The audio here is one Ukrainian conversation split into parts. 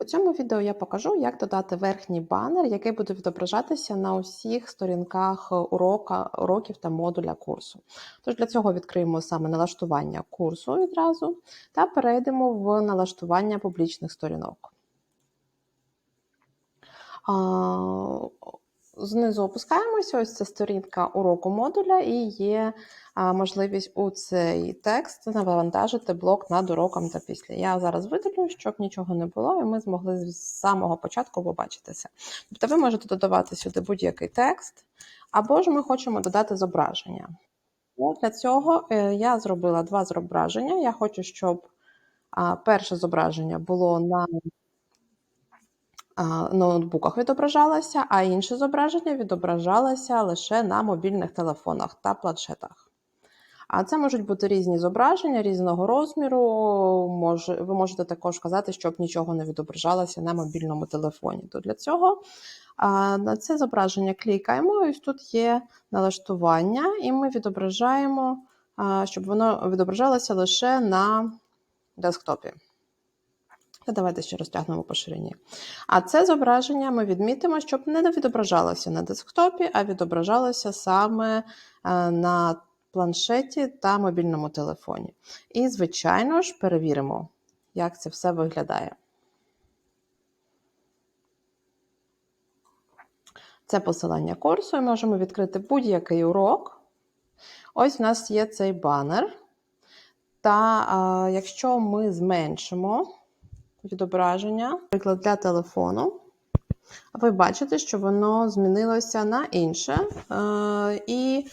У цьому відео я покажу, як додати верхній банер, який буде відображатися на усіх сторінках урока, уроків та модуля курсу. Тож для цього відкриємо саме налаштування курсу відразу та перейдемо в налаштування публічних сторінок. Знизу опускаємося, ось це сторінка уроку модуля, і є можливість у цей текст навантажити блок над уроком та після. Я зараз видалю, щоб нічого не було, і ми змогли з самого початку побачити це. Тобто ви можете додавати сюди будь-який текст, або ж ми хочемо додати зображення. Ну, Для цього е, я зробила два зображення. Я хочу, щоб перше зображення було на ноутбуках відображалося, а інше зображення відображалося лише на мобільних телефонах та планшетах. А це можуть бути різні зображення різного розміру. Може, ви можете також казати, щоб нічого не відображалося на мобільному телефоні. То для цього на це зображення клікаємо. Ось тут є налаштування, і ми відображаємо, щоб воно відображалося лише на десктопі. Та давайте ще розтягнемо по ширині. А це зображення ми відмітимо, щоб не відображалося на десктопі, а відображалося саме е, на планшеті та мобільному телефоні. І, звичайно ж, перевіримо, як це все виглядає. Це посилання курсу, і можемо відкрити будь-який урок. Ось у нас є цей банер. Та а, якщо ми зменшимо відображення, наприклад, для телефону, ви бачите, що воно змінилося на інше. Е, і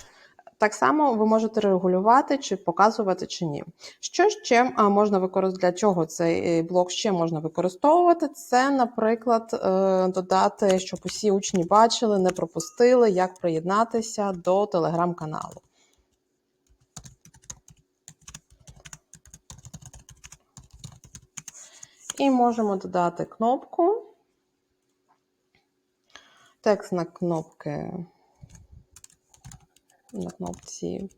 так само ви можете регулювати, чи показувати, чи ні. Що ще можна використовувати, для чого цей блок ще можна використовувати? Це, наприклад, е, додати, щоб усі учні бачили, не пропустили, як приєднатися до телеграм-каналу. І можемо додати кнопку. Текст на кнопки на кнопці.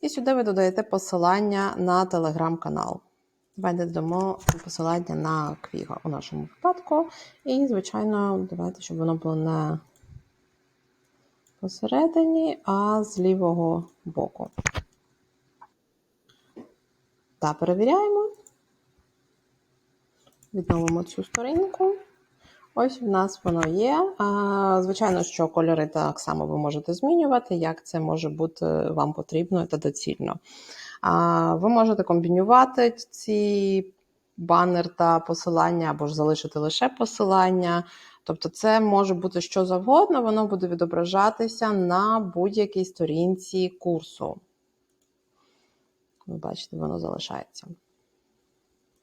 І сюди ви додаєте посилання на телеграм-канал. Давайте додамо посилання на Квіга у нашому випадку. І, звичайно, давайте, щоб воно було не посередині, а з лівого боку. Та перевіряємо. Відновимо цю сторінку. Ось в нас воно є. Звичайно, що кольори так само ви можете змінювати, як це може бути вам потрібно та доцільно. Ви можете комбінювати ці банер та посилання, або ж залишити лише посилання. Тобто, це може бути що завгодно, воно буде відображатися на будь-якій сторінці курсу. Ви бачите, воно залишається.